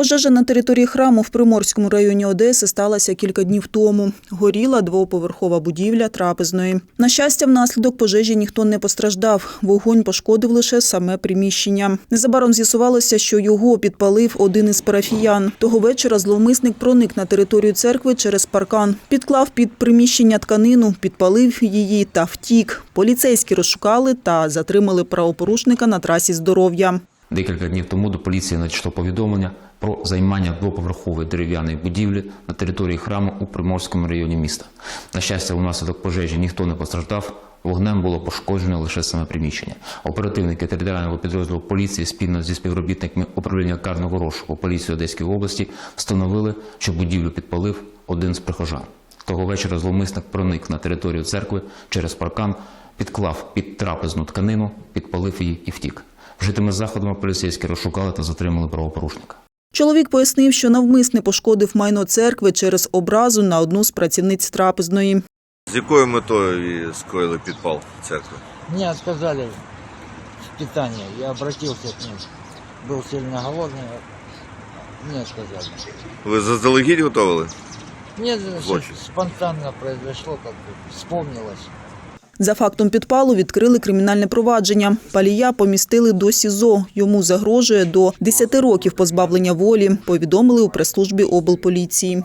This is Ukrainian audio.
Пожежа на території храму в Приморському районі Одеси сталася кілька днів тому. Горіла двоповерхова будівля трапезної. На щастя, внаслідок пожежі ніхто не постраждав. Вогонь пошкодив лише саме приміщення. Незабаром з'ясувалося, що його підпалив один із парафіян. Того вечора зловмисник проник на територію церкви через паркан, підклав під приміщення тканину, підпалив її та втік. Поліцейські розшукали та затримали правопорушника на трасі здоров'я. Декілька днів тому до поліції надійшло повідомлення про займання двоповерхової дерев'яної будівлі на території храму у Приморському районі міста. На щастя, унаслідок пожежі ніхто не постраждав. Вогнем було пошкоджено лише саме приміщення. Оперативники територіального підрозділу поліції спільно зі співробітниками управління карного розшуку поліції Одеської області встановили, що будівлю підпалив один з прихожан. Того вечора зловмисник проник на територію церкви через паркан, підклав під трапезну тканину, підпалив її і втік. Вжитими заходами поліцейські розшукали та затримали правопорушника. Чоловік пояснив, що навмисне пошкодив майно церкви через образу на одну з працівниць трапезної. З якою метою і скоїли підпал церкви? Мне отказали в питании. Я обратился к ним. Был сильно голодный. Мне отказали. Ви заздалегідь готовили? Нет, Злочин. спонтанно произошло, как бы вспомнилось. За фактом підпалу відкрили кримінальне провадження. Палія помістили до СІЗО. Йому загрожує до 10 років позбавлення волі, повідомили у прес-службі облполіції.